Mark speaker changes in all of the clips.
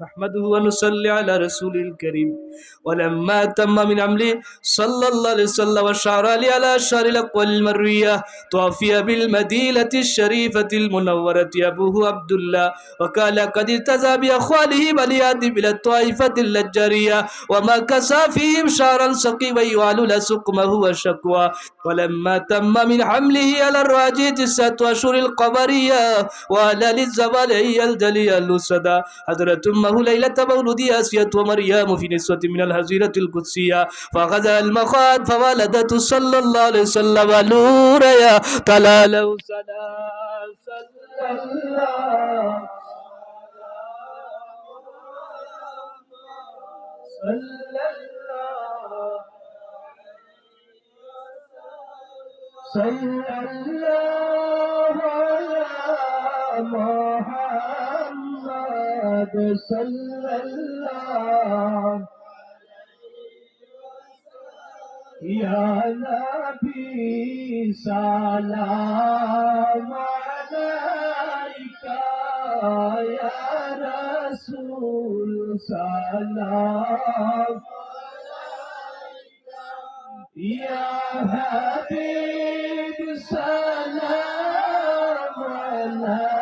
Speaker 1: نحمده ونصلي على رسول الكريم. ولما تم من عمله صلى الله عليه وسلم وشعر لي على شعر الأقوال المروية توفي بالمدينة الشريفة المنورة أبوه عبد الله وقال قد ارتزى بأخواله بلياد بلا الطائفة اللجارية وما كسى فيهم شعرا سقيما يعلل سقمه وشكوى. ولما تم من حمله على الراجي تسعة أشهر القمرية وعلى للزبال هي الجلية اللسدا حضرت أمه ليلة مولد آسية ومريم في نسوة من الهزيرة القدسية فغزا المخاض فولدت صلى الله عليه وسلم سلام صلى الله صلى الله صلى الله على محمد محمد صلی اللہ یا نبی سلام علیکہ یا رسول سلام یا حبیب سلام علیکہ۔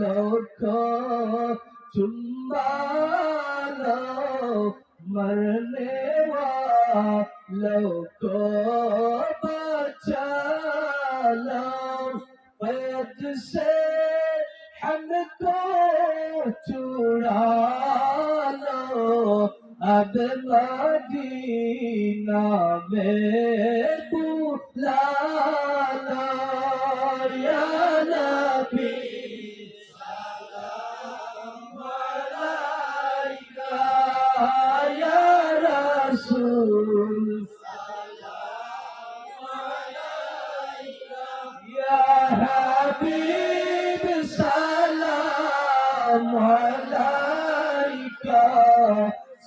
Speaker 1: لوٹو چمبا لو مرنے والوں کو بچا لو پید سے ہم کو چڑا لو اب مدینہ میں بلا لو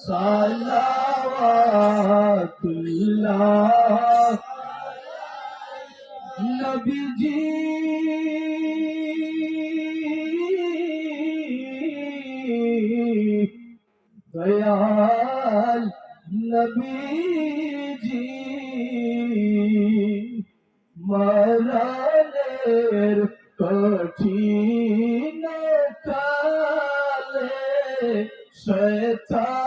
Speaker 1: সালাওয়াতুল্লাহ। নবীজি দয়াল নবীজি মরানের কঠিন কালে শয়তান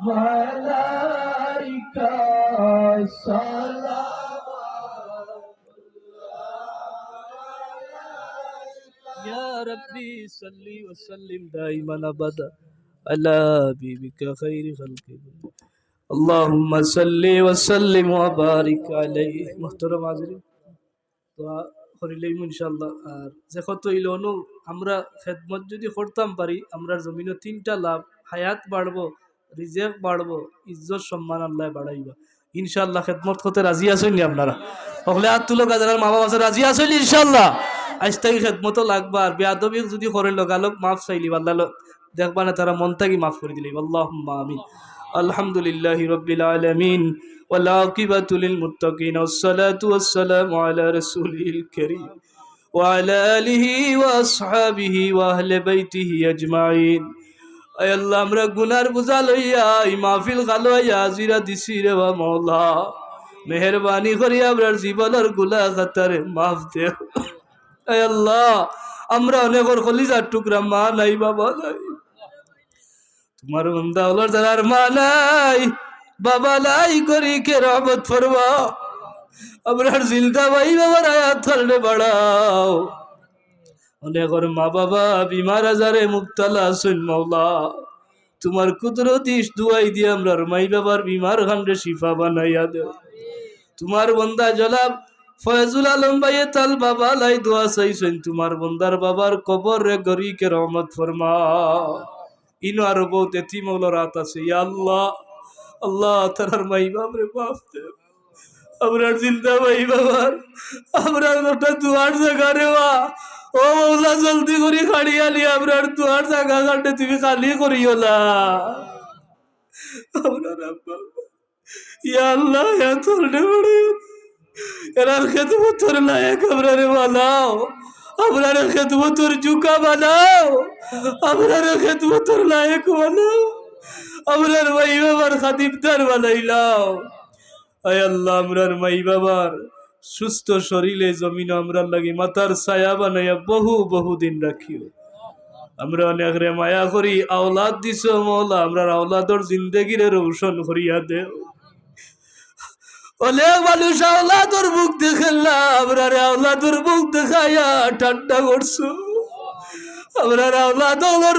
Speaker 1: سلام عليك صلوات يا ربي صل وسلم دائما ابدا على حبيبك خير خلق الله اللهم صل وسلم وبارك عليه محترم হাজির তো করিলেই ইনশাআল্লাহ আর যে কত ইলনো আমরা খেদমত যদি করতাম পারি আমরা জমিনে তিনটা লাভ হায়াত বাড়বো রিজেক বাড়বো ইজ্জত সম্মান আল্লাহ বাড়াইবা ইনশাআল্লাহ খেদমত করতে রাজি আছেন নি আপনারা সকলে হাত তুলো গাজার মা বাবা আছে রাজি আছেন ইনশাআল্লাহ আজ থেকে খেদমতো লাগবা আর বেয়াদবি যদি করে লগালক মাফ চাইলি আল্লাহ দেখবা না তারা মন থাকি মাফ করে দিলি আল্লাহ আমিন الحمد لله رب العالمين والعاقبة للمتقين والصلاة والسلام على رسوله الكريم وعلى آله وأصحابه وأهل بيته أجمعين আয় আল্লাহ, আমরা গুনার বোঝা লইয়া, এই মাহফিল খালো আইয়া আজিরা দিছি রে বা মৌলা মেহরবানি করি আমরার জীবনেরগুলা খাতারে মাফ দে। আল্লাহ, আমরা অনেকর কলিজার টুকরা মা নাই, বাবা নাই। তোমার বন্ধা হলোর তার মা নাই, বাবা নাই করি কে রহমত ফরবা আমরার জিলদা ভাই, বাবার আয়াত ধরলে বাড়াও। অনেকর মা বাবা বিমার আজারে মুক্তালা আসুন মৌলা তোমার কুদরতি দুয়াই দিয়ে আমরা মাই বাবার বিমার খান্ডে শিফা বানাইয়া দেও তোমার বন্দা জলাব ফয়জুল আলম ভাইয়ে তাল বাবা লাই দোয়া চাইছেন। তোমার বন্দার বাবার কবর রে গরিকে রহমত ফরমা ইনো আরও বহুত এতি মৌল রাত আছে। আল্লাহ আল্লাহ তার মাই বাপ রে বাপ দে আমরার চিন্তা ভাই বাবার। আমরা ওটা দুয়ার জায়গা রে বা ও মৌলা জলদি করে খাড়ি আলি আমরার দুয়ার জায়গা কাটে তুমি খালি করিও না। আমরা রাব্বা। ইয়া আল্লাহ, ইয়া তোরনে বড়ে। এরার খেতব তোর লায়ক আমরা রে বানাও। আমরা রে খেতব তোর জুকা বানাও। আমরা রে খেতব তোর লায়ক বানাও। আমরার মাই বাবার খাতিবদার বানাইলাও আয় আল্লাহ, আমরার মাই বাবার সুস্থ শরীরে জমিন আমরার লাগি মাতার ছায়া বানাইয়া বহু বহু দিন রাখিও। আমরা অনেক রে মায়া করি, আওলাদ দিছ মৌলা আমরার আওলাদর জিন্দগিরে রৌশন করিয়া দেও। অনেক মানুষ আওলাদর মুখ দেখেন না আমরার আওলাদর মুখ দেখাইয়া ঠান্ডা করছ। আমরার আওলাদর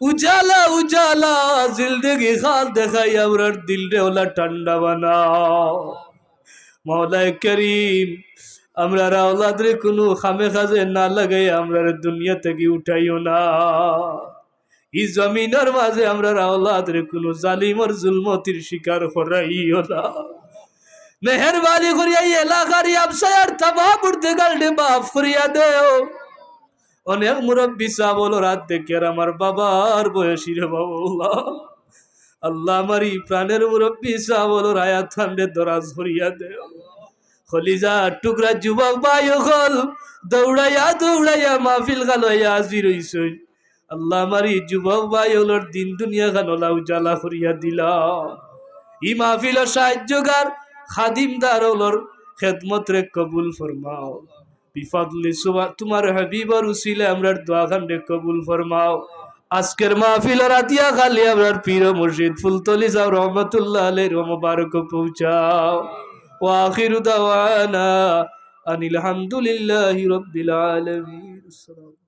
Speaker 1: উজালা উজালা, জিলদেগি খাল দেখাই আমরার দিলরে ওলা ঠান্ডা বানাও মাওলায় করিম আমরা আওলাদরে কোনো খামে খাজে না লাগাই আমরা দুনিয়া থেকে উঠাইও না। ই জমিনের মাঝে আমরা আওলাদরে কোনো জালিমর জুলমতির শিকার করাইও না। মেহরবানি করিয়া এই এলাকার আবসায়ার তাবা পড়তে গালডে মাফ করিয়া দেও। অনেক মুরব্বী চাবল রাত দেখে আর আমার বাবার বয়সী রে বাবা আল্লাহ এই প্রাণের মুরব্বী চাবল রায়াত ঠান্ডে দরাজ করিয়া দেও খলিজা টুকরা যুবক ভাই হল দৌড়াইয়া দৌড়াইয়া মাহফিল গালাইয়া আজি রইছই আল্লাহ আমার এই যুবক ভাই হলোর দিন দুনিয়া গানলা উজালা করিয়া দিলা। ই মাহফিল সাহায্যকার খাদিমদার হলোর খেদমত রে কবুল ফরমাও। বিফাদলি সুবা, তোমার হাবিবার উসিলে আমরার দোয়া খান্ডে কবুল ফরমাও। আজকের মাহফিল রাতিয়া খালি আমরার পীর মুর্শিদ ফুলতলি যাও, রহমতুল্লাহ আলের মোবারক পৌঁছাও। ওয়াখির দাওয়ানা আনিল হামদুলিল্লাহি রব্বিল আলামিন। আসসালামু